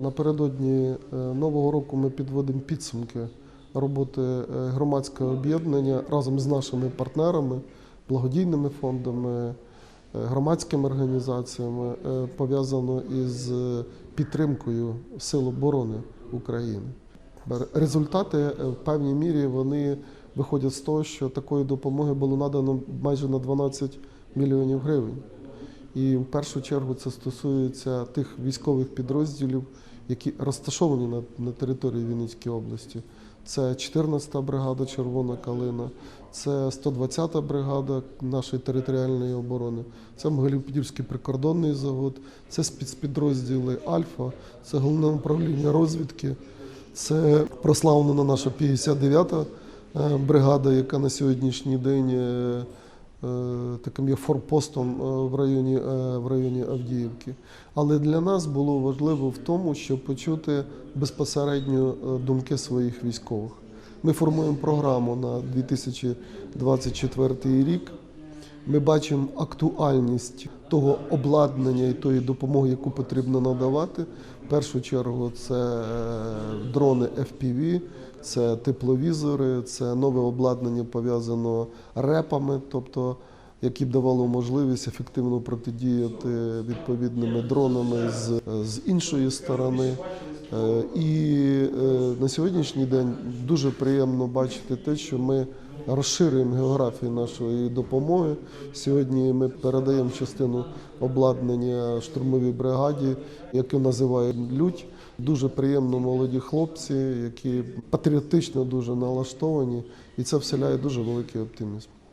Напередодні е, нового року ми підводимо підсумки роботи е, громадського об'єднання разом з нашими партнерами, благодійними фондами, е, громадськими організаціями, пов'язано із підтримкою Сил оборони України. Результати в певній мірі вони виходять з того, що такої допомоги було надано майже на 12 мільйонів гривень. І в першу чергу це стосується тих військових підрозділів, які розташовані на, на території Вінницької області. Це 14-та бригада Червона калина, це 120-та бригада нашої територіальної оборони, це Могилів-Подільський прикордонний завод, це спецпідрозділи Альфа, це головне управління розвідки, це прославлена наша 59-та е, бригада, яка на сьогоднішній день е, таким є форпостом е, в районі, е, в районі Авдіївки. Але для нас було важливо в тому, щоб почути безпосередньо е, думки своїх військових. Ми формуємо програму на 2024 рік. Ми бачимо актуальність того обладнання і тої допомоги, яку потрібно надавати. В першу чергу це е, дрони FPV, це тепловізори, це нове обладнання пов'язано репами, тобто які б давало можливість ефективно протидіяти відповідними дронами з, з іншої сторони. Е, І е, на сьогоднішній день дуже приємно бачити те, що ми розширюємо географію нашої допомоги. Сьогодні ми передаємо частину обладнання штурмовій бригаді, яку називають Лють. Дуже приємно молоді хлопці, які патріотично дуже налаштовані, і це вселяє дуже великий оптимізм.